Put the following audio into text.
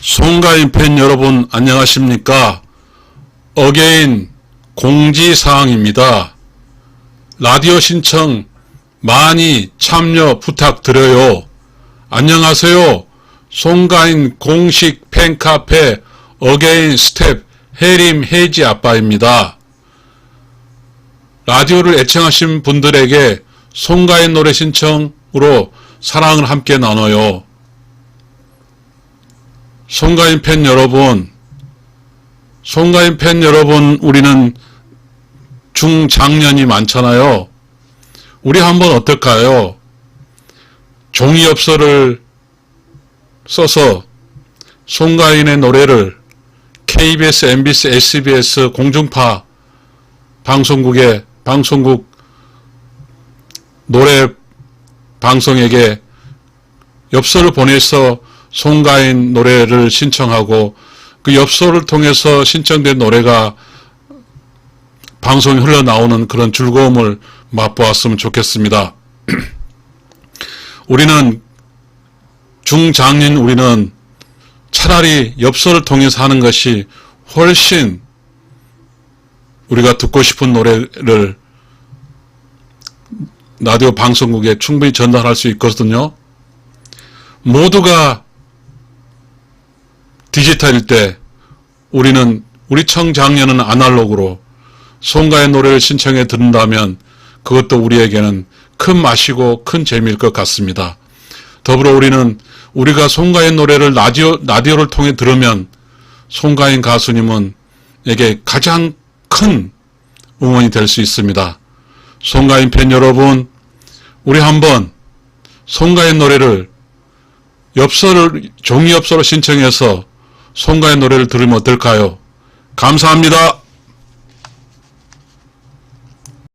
송가인 팬 여러분 안녕하십니까? 어게인 공지사항입니다. 라디오 신청 많이 참여 부탁드려요. 안녕하세요. 송가인 공식 팬카페 어게인 스텝 해림 해지 아빠입니다. 라디오를 애청하신 분들에게 송가인 노래 신청으로 사랑을 함께 나눠요. 송가인 팬 여러분, 송가인 팬 여러분, 우리는 중장년이 많잖아요. 우리 한번 어떨까요? 종이엽서를 써서 송가인의 노래를 KBS, MBC, SBS 공중파 방송국에 방송국 노래 방송에게 엽서를 보내서 송가인 노래를 신청하고 그 엽서를 통해서 신청된 노래가 방송에 흘러나오는 그런 즐거움을 맛보았으면 좋겠습니다. 우리는 중장년 우리는 차라리 엽서를 통해서 하는 것이 훨씬 우리가 듣고 싶은 노래를 라디오 방송국에 충분히 전달할 수 있거든요. 모두가 디지털일 때 우리는 우리 청장년은 아날로그로 송가의 노래를 신청해 듣는다면 그것도 우리에게는 큰 맛이고 큰 재미일 것 같습니다. 더불어 우리는 우리가 송가인 노래를 라디오, 라디오를 통해 들으면 송가인 가수님은 에게 가장 큰 응원이 될 수 있습니다. 송가인 팬 여러분, 우리 한번 송가인 노래를 엽서를, 종이 엽서로 신청해서 송가인 노래를 들으면 어떨까요? 감사합니다.